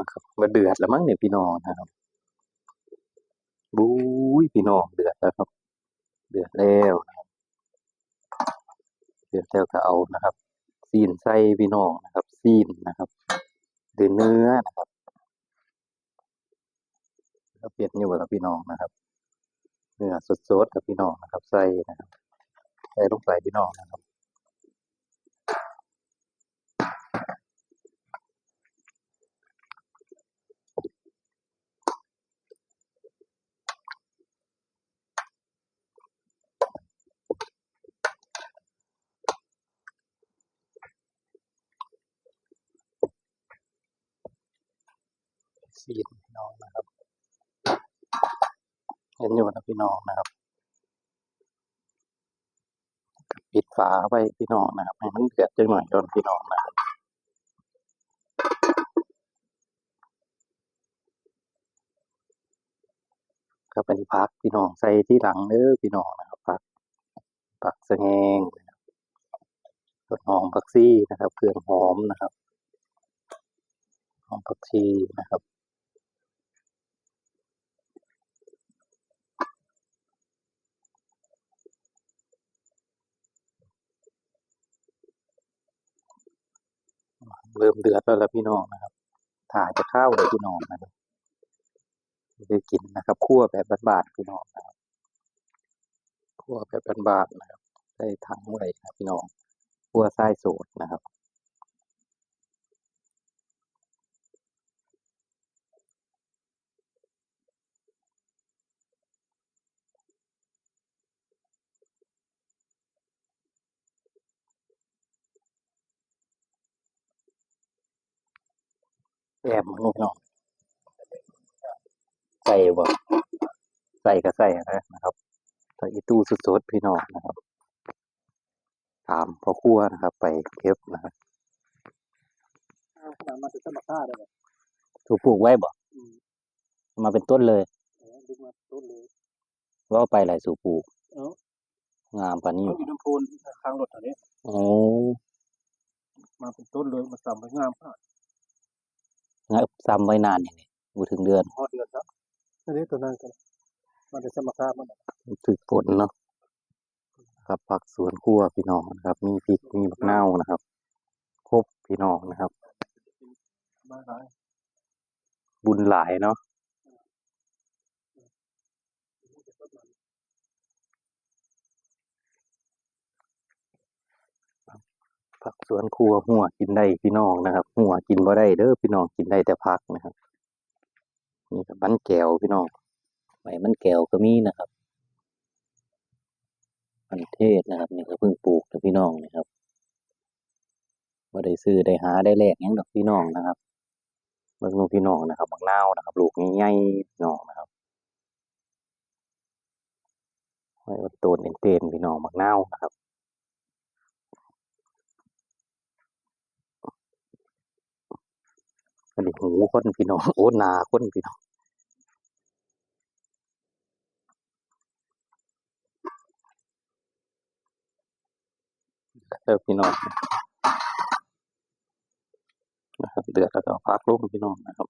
นะครับมาเดือดแล้วมั้งเนี่ยพี่น้องนะครับบุ้ยพี่น้องเดือดแล้วครับ เดือดแล้วนะครับเดือดแล้วก็เอานะครับซีนใส่พี่น้องนะครับ ซีนนะครับหรือเนื้อนะครับแล้วเปลี่ยนอยู่กับพี่น้องนะครับ เนื้อสดๆกับพี่น้องนะครับใส่นะครับใส่ลงไปพี่น้องนะครับ ซีนพี่น้องนะครับเห็นอยู่นะพี่น้องนะครับปิดฝาไว้พี่น้องนะครับให้มันเดือดจังหน่อยก่อนพี่น้องนะครับก็เป็นพักพี่น้องใส่ที่หลังเด้อพี่น้องนะครับพักผักสะแงงนะครับต้นหอมผักซี่นะครับเครื่องหอมนะครับหอมผักชีนะครับ เริ่มเดือดแล้วล่ะพี่น้องนะครับถ่ายจะเข้าเลยพี่น้องนะครับได้กินนะครับคั่วแบบบานๆพี่น้องนะครับคั่วแบบบานๆนะครับใส่ถังไว้ครับพี่น้องคั่วไส้โสดนะครับ แอมลูกน้องใส่บ่ใส่ก็ใส่นะนะครับใส่อีตู้สดๆพี่น้องนะครับตามพ่อครัวนะครับ ไปเก็บนะครับเอาขนาดมาถึงสมัครค่าได้เลยถูกปลูกไว้บ่อืมมาเป็นต้นเลยเออดึงมาต้นเลยว่าเอาไปหลายสู่ปลูกเอ้างามปานนี้เขาอยู่น้ำโพนทางรถอันนี้โอ้มาเป็นต้นเลยมาสั่งไปงามผ้างั้ นซ้ำไว้นานอย่างนี้บ่ถึงเดือนพอเดือนครับอันนี้ตัวนั้นกันมาถึงสมัครค่ามันถึกฝนเนาะครับผักสวนครัวพี่น้องนะครับ มีพริกมีมะนาวนะครับ ครบพี่น้องนะครับมาหลายบุญหลายเนาะ ผักสวนครัวหัวกินได้พี่น้องนะครับ หัวกินบ่ได้เด้อพี่น้องกินได้แต่ผักนะครับนี่กับมันแก้วพี่น้องใบมันแก้วก็มีนะครับมันเทศนะครับนี่ก็เพิ่งปลูกนะพี่น้องนะครับบ่ได้ซื้อได้หาได้แลกยังดอกพี่น้องนะครับเบิ่งลูกพี่น้องนะครับบักนาวนะครับลูกใหญ่ๆพี่น้องนะครับไว้อดโตนเต็นๆพี่น้องบักนาวนะครับ อันนี้หูคนพี่น้องโอ้นาคนพี่น้องเออพี่น้องนะครับเดือดแล้วก็พักลุกพี่น้องนะครับ